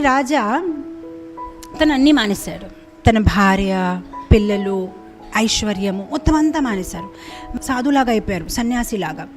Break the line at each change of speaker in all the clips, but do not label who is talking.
రాజా తను అన్నీ మానేశాడు. తన భార్య పిల్లలు ఐశ్వర్యము మొత్తం అంతా మానేశారు. సాధులాగా అయిపోయారు సన్యాసిలాగా.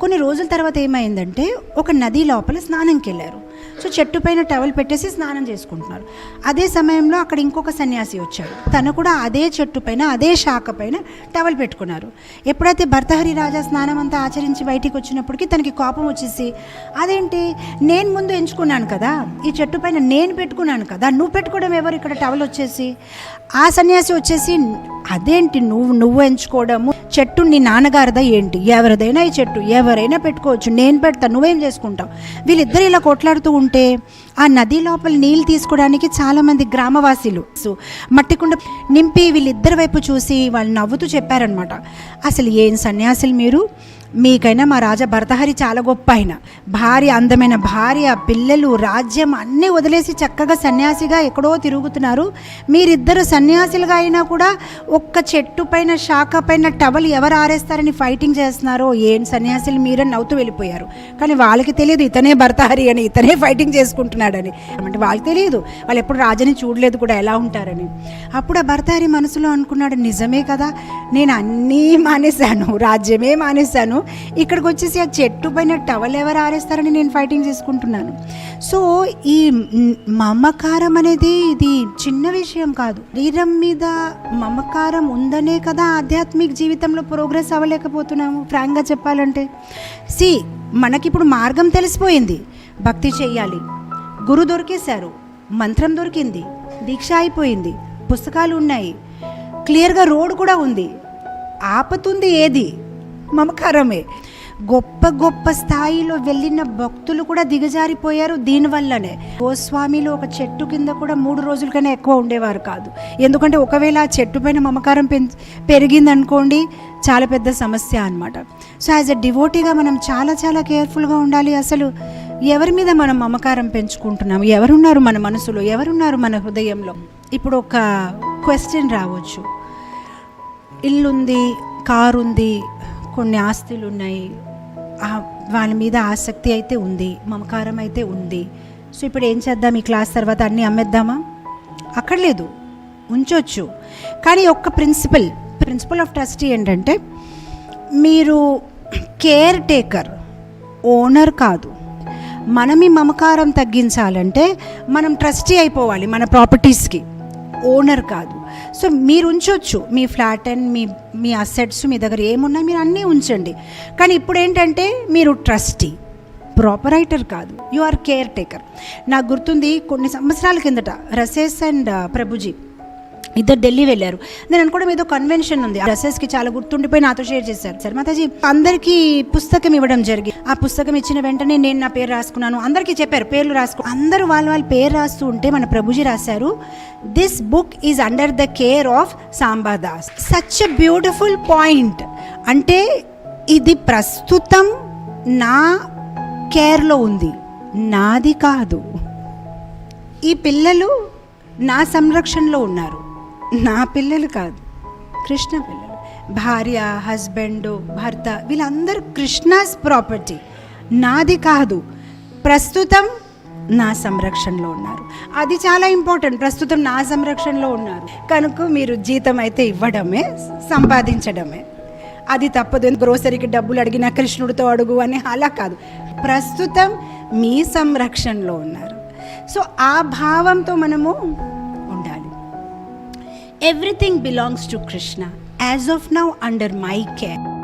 కొన్ని రోజుల తర్వాత ఏమైందంటే ఒక నది లోపల స్నానంకి వెళ్ళారు సో చెట్టు పైన టవల్ పెట్టేసి స్నానం చేసుకుంటున్నారు. అదే సమయంలో అక్కడ ఇంకొక సన్యాసి వచ్చాడు. తను కూడా అదే చెట్టు పైన అదే శాఖ పైన టవల్ పెట్టుకున్నారు. ఎప్పుడైతే భర్తహరి రాజా స్నానం అంతా ఆచరించి బయటికి వచ్చినప్పటికీ తనకి కోపం వచ్చేసి అదేంటి? నేను ముందు ఎంచుకున్నాను కదా. ఈ చెట్టు పైన నేను పెట్టుకున్నాను కదా. నువ్వు పెట్టుకోవడం ఎవరు ఇక్కడ టవల్ వచ్చేసి? ఆ సన్యాసి వచ్చేసి అదేంటి? నువ్వు నువ్వు ఎంచుకోవడము చెట్టు నీ నాన్నగారిదా ఏంటి? ఎవరిదైనా ఈ చెట్టు ఎవరైనా పెట్టుకోవచ్చు. నేను పెడతా నువ్వేం చేసుకుంటావు? వీళ్ళిద్దరు ఇలా కొట్లాడుతూ ఉంటే ఆ నది లోపల నీళ్ళు తీసుకోవడానికి చాలామంది గ్రామవాసీలు సో నింపి వీళ్ళిద్దరి వైపు చూసి వాళ్ళు నవ్వుతూ చెప్పారనమాట అసలు ఏం సన్యాసులు మీరు? మీకైనా మా రాజా భర్తహరి చాలా గొప్ప ఆయన. భార్య అందమైన భార్య పిల్లలు రాజ్యం అన్నీ వదిలేసి చక్కగా సన్యాసిగా ఎక్కడో తిరుగుతున్నారు. మీరిద్దరు సన్యాసులుగా అయినా కూడా ఒక్క చెట్టు పైన శాఖ పైన టవల్ ఎవరు ఆరేస్తారని ఫైటింగ్ చేస్తున్నారో ఏం సన్యాసులు మీరని నవ్వుతూ వెళ్ళిపోయారు. కానీ వాళ్ళకి తెలియదు ఇతనే భర్తహరి అని ఇతనే ఫైటింగ్ చేసుకుంటున్నాడని. అంటే వాళ్ళకి తెలియదు. వాళ్ళు ఎప్పుడు రాజని చూడలేదు కూడా ఎలా ఉంటారని. అప్పుడు ఆ భర్తహరి మనసులో అనుకున్నాడు నిజమే కదా నేను అన్నీ మానేశాను రాజ్యమే మానేశాను. ఇక్కడికి వచ్చేసి ఆ చెట్టు పైన టవల్ ఎవరు ఆరేస్తారని నేను ఫైటింగ్ చేసుకుంటున్నాను. సో ఈ మమకారం అనేది ఇది చిన్న విషయం కాదు. శరీరం మీద మమకారం ఉందనే కదా ఆధ్యాత్మిక జీవితంలో ప్రోగ్రెస్ అవ్వలేకపోతున్నాము ఫ్రాంక్గా చెప్పాలంటే. సి మనకిప్పుడు మార్గం తెలిసిపోయింది. భక్తి చెయ్యాలి. గురు దొరికేశారు మంత్రం దొరికింది దీక్ష అయిపోయింది పుస్తకాలు ఉన్నాయి. క్లియర్గా రోడ్ కూడా ఉంది. ఆపతుంది ఏది? మమకారమే. గొప్ప గొప్ప స్థాయిలో వెళ్ళిన భక్తులు కూడా దిగజారిపోయారు దీనివల్లనే. గోస్వామిలో ఒక చెట్టు కింద కూడా మూడు రోజుల కన్నా ఎక్కువ ఉండేవారు కాదు. ఎందుకంటే ఒకవేళ ఆ చెట్టు పైన మమకారం పెం పెరిగిందనుకోండి చాలా పెద్ద సమస్య అనమాట సో యాజ్ ఎ డివోటీగా మనం చాలా చాలా కేర్ఫుల్గా ఉండాలి అసలు. ఎవరి మీద మనం మమకారం పెంచుకుంటున్నాము? ఎవరున్నారు మన మనసులో? ఎవరున్నారు మన హృదయంలో? ఇప్పుడు ఒక క్వశ్చన్ రావచ్చు. ఇల్లుంది కారు ఉంది కొన్ని ఆస్తులు ఉన్నాయి వాళ్ళ మీద ఆసక్తి అయితే ఉంది మమకారం అయితే ఉంది. సో ఇప్పుడు ఏం చేద్దాం? ఈ క్లాస్ తర్వాత అన్నీ అమ్మేద్దామా? అక్కడ లేదు ఉంచవచ్చు కానీ ఒక్క ప్రిన్సిపల్ ప్రిన్సిపల్ ఆఫ్ ట్రస్టీ ఏంటంటే మీరు కేర్ టేకర్ ఓనర్ కాదు. మనం ఈ మమకారం తగ్గించాలంటే మనం ట్రస్టీ అయిపోవాలి మన ప్రాపర్టీస్కి. ఓనర్ కాదు. సో మీరు ఉంచొచ్చు. మీ ఫ్లాట్ అండ్ మీ మీ అసెట్స్ మీ దగ్గర ఏమున్నా మీరు అన్నీ ఉంచండి. కానీ ఇప్పుడు ఏంటంటే మీరు ట్రస్టీ ప్రాపరైటర్ కాదు. You are care taker. నాకు గుర్తుంది కొన్ని సంవత్సరాల కిందట రసేస్ అండ్ ప్రభుజీ ఇద్దరు ఢిల్లీ వెళ్ళారు. నేను అనుకోవడం ఏదో కన్వెన్షన్ ఉంది. డ్రెస్సెస్కి చాలా గుర్తుండిపోయి నాతో షేర్ చేశారు. సార్ మాతాజీ అందరికీ పుస్తకం ఇవ్వడం జరిగింది ఆ పుస్తకం ఇచ్చిన వెంటనే నేను నా పేరు రాసుకున్నాను. అందరికీ చెప్పారు పేర్లు రాసుకో అందరూ వాళ్ళ వాళ్ళ పేరు రాస్తూ ఉంటే మన ప్రభుజీ రాశారు this book is under the care of Sambadas such a beautiful point అంటే ఇది ప్రస్తుతం నా కేర్లో ఉంది. నాది కాదు. ఈ పిల్లలు నా సంరక్షణలో ఉన్నారు. నా పిల్లలు కాదు కృష్ణ పిల్లలు. భార్య హస్బెండ్ భర్త వీళ్ళందరూ కృష్ణాస్ ప్రాపర్టీ. నాది కాదు. ప్రస్తుతం నా సంరక్షణలో ఉన్నారు. అది చాలా ఇంపార్టెంట్. ప్రస్తుతం నా సంరక్షణలో ఉన్నారు. కనుక మీరు జీతం అయితే ఇవ్వడమే సంపాదించడమే. అది తప్పదు. గ్రోసరీకి డబ్బులు అడిగినా కృష్ణుడితో అడుగు అని అలా కాదు. ప్రస్తుతం మీ సంరక్షణలో ఉన్నారు. సో ఆ భావంతో మనము Everything belongs to Krishna, as of now under my care.